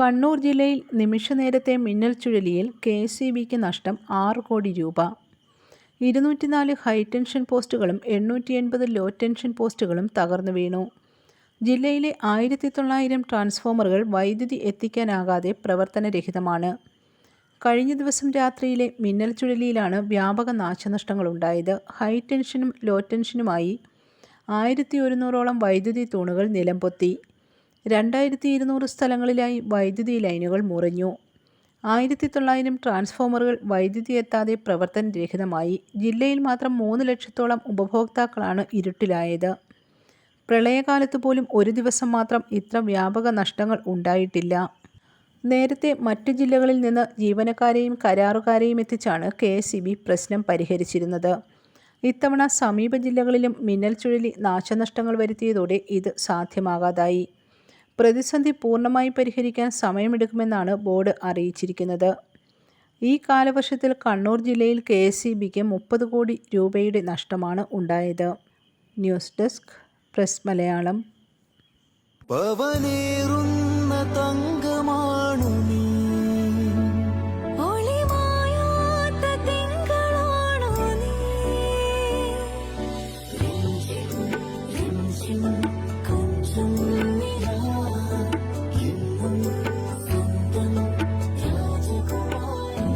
കണ്ണൂർ ജില്ലയിൽ നിമിഷനേരത്തെ മിന്നൽ ചുഴലിയിൽ K S E ബിക്ക് നഷ്ടം ആറ് കോടി രൂപ. ഇരുന്നൂറ്റിനാല് ഹൈടെൻഷൻ പോസ്റ്റുകളും എണ്ണൂറ്റി എൺപത് ലോ ടെൻഷൻ പോസ്റ്റുകളും തകർന്നു വീണു. ജില്ലയിലെ ആയിരത്തി തൊള്ളായിരം ട്രാൻസ്ഫോമറുകൾ വൈദ്യുതി എത്തിക്കാനാകാതെ പ്രവർത്തനരഹിതമാണ്. കഴിഞ്ഞ ദിവസം രാത്രിയിലെ മിന്നൽ ചുഴലിയിലാണ് വ്യാപക നാശനഷ്ടങ്ങളുണ്ടായത്. ഹൈടെൻഷനും ലോ ടെൻഷനുമായി ആയിരത്തി ഒരുന്നൂറോളം വൈദ്യുതി തൂണുകൾ നിലംപൊത്തി. രണ്ടായിരത്തി ഇരുന്നൂറ് സ്ഥലങ്ങളിലായി വൈദ്യുതി ലൈനുകൾ മുറിഞ്ഞു. ആയിരത്തി തൊള്ളായിരം ട്രാൻസ്ഫോമറുകൾ വൈദ്യുതി എത്താതെ പ്രവർത്തനരഹിതമായി ജില്ലയിൽ മാത്രം മൂന്ന് ലക്ഷത്തോളം ഉപഭോക്താക്കളാണ് ഇരുട്ടിലായത്. പ്രളയകാലത്ത് പോലും ഒരു ദിവസം മാത്രം ഇത്ര വ്യാപക നഷ്ടങ്ങൾ ഉണ്ടായിട്ടില്ല. നേരത്തെ മറ്റു ജില്ലകളിൽ നിന്ന് ജീവനക്കാരെയും കരാറുകാരെയും എത്തിച്ചാണ് കെ പ്രശ്നം പരിഹരിച്ചിരുന്നത്. ഇത്തവണ സമീപ ജില്ലകളിലും മിന്നൽ ചുഴലി നാശനഷ്ടങ്ങൾ വരുത്തിയതോടെ ഇത് സാധ്യമാകാതായി. പ്രതിസന്ധി പൂർണമായി പരിഹരിക്കാൻ സമയമെടുക്കുമെന്നാണ് ബോർഡ് അറിയിച്ചിരിക്കുന്നത്. ഈ കാലവർഷത്തിൽ കണ്ണൂർ ജില്ലയിൽ കെ എസ് ഇ ബിക്ക് മുപ്പത് കോടി രൂപയുടെ നഷ്ടമാണ് ഉണ്ടായത്. News desk press Malayalam. thank തങ്കമാണു രാജകുമാരി